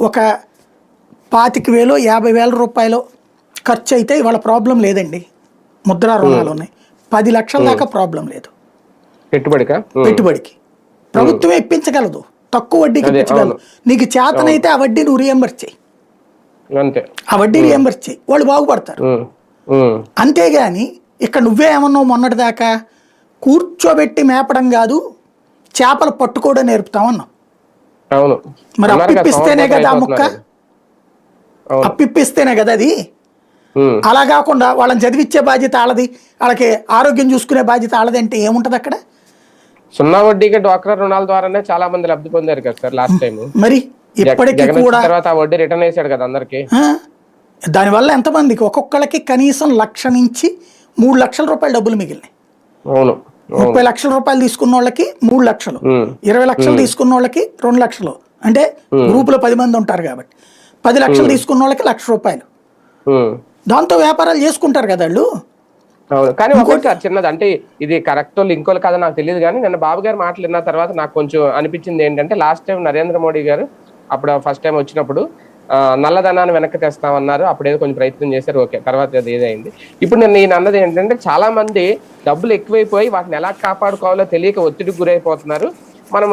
ఒక పాతిక వేలు యాభై వేల రూపాయలు ఖర్చు అయితే ఇవాళ ప్రాబ్లం లేదండి. ముద్రా రుణాలు ఉన్నాయి పది లక్షల దాకా ప్రాబ్లం లేదు. పెట్టుబడికా. పెట్టుబడికి. ప్రభుత్వమే ఇప్పించగలదు. తక్కువ వడ్డీకి ఇప్పించగలదు. నీకు చేతనైతే ఆ వడ్డీ నువ్వు రియంబర్స్ చేయి ఆ వడ్డీ రియంబర్స్ చేయి. వాళ్ళు బాగుపడతారు. అంతేగాని ఇక్కడ నువ్వే ఏమన్నావు మొన్నటిదాకా? కూర్చోబెట్టి మేపడం కాదు చేపలు పట్టుకోవడం నేర్పుతామన్నావు అవును. మరి అప్పిస్తేనే కదా ముక్క? అప్పిస్తేనే కదా అది. అలా కాకుండా వాళ్ళని చదివించే బాధ్యత వాళ్ళది వాళ్ళకి ఆరోగ్యం చూసుకునే బాధ్యత వాళ్ళది అంటే ఏముంటది అక్కడ? సున్నా వడ్డీకి డ్వాక్రా రుణాల ద్వారానే చాలా మంది లబ్ధి పొందారు కదా సార్ లాస్ట్ టైం మరి ఇప్పటికీ కూడా తర్వాత వడ్డీ రిటర్న్ వేసాడు కదా అందరికి. దానివల్ల ఎంతమందికి? ఒక్కొక్కళ్ళకి కనీసం లక్ష నుంచి మూడు లక్షల రూపాయలు డబ్బులు మిగిలినాయి. అవును. ముప్పై లక్షల రూపాయలు తీసుకున్న వాళ్ళకి మూడు లక్షలు. ఇరవై లక్షలు తీసుకున్న వాళ్ళకి రెండు లక్షలు. అంటే గ్రూపులో పది మంది ఉంటారు కాబట్టి. పది లక్షలు తీసుకున్న వాళ్ళకి లక్ష రూపాయలు. దాంతో వ్యాపారాలు చేసుకుంటారు కదా వాళ్ళు? అవును. కానీ ఒకటి సార్ చిన్నది. అంటే ఇది కరెక్ట్ లింకులు కాదో నాకు తెలియదు కానీ నిన్న బాబు గారు మాటలు విన్న తర్వాత నాకు కొంచెం అనిపించింది ఏంటంటే లాస్ట్ టైం నరేంద్ర మోడీ గారు అప్పుడు ఫస్ట్ టైం వచ్చినప్పుడు నల్లధనాన్ని వెనక్కి తెస్తామన్నారు. అప్పుడు ఏదో కొంచెం ప్రయత్నం చేశారు. ఓకే తర్వాత అది ఏదైంది. ఇప్పుడు నేను నేను అన్నది ఏంటంటే చాలా మంది డబ్బులు ఎక్కువైపోయి వాటిని ఎలా కాపాడుకోవాలో తెలియక ఒత్తిడికి గురైపోతున్నారు. మనం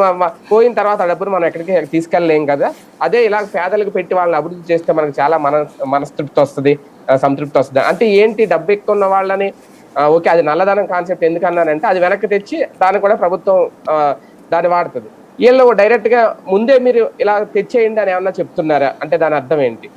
పోయిన తర్వాత ఆ డబ్బును మనం ఎక్కడికి తీసుకెళ్ళలేం కదా. అదే ఇలా పేదలకు పెట్టి వాళ్ళని అభివృద్ధి చేస్తే మనకు చాలా మన మనస్తృప్తి వస్తుంది సంతృప్తి వస్తుంది. అంటే ఏంటి డబ్బు ఎక్కువ ఉన్న వాళ్ళని? ఓకే అది నల్లధనం కాన్సెప్ట్ ఎందుకన్నానంటే అది వెనక్కి తెచ్చి దాన్ని కూడా ప్రభుత్వం దాన్ని వాడుతుంది. వీళ్ళు డైరెక్ట్గా ముందే మీరు ఇలా తెచ్చేయండి అని ఏమన్నా చెప్తున్నారా? అంటే దాని అర్థం ఏంటి?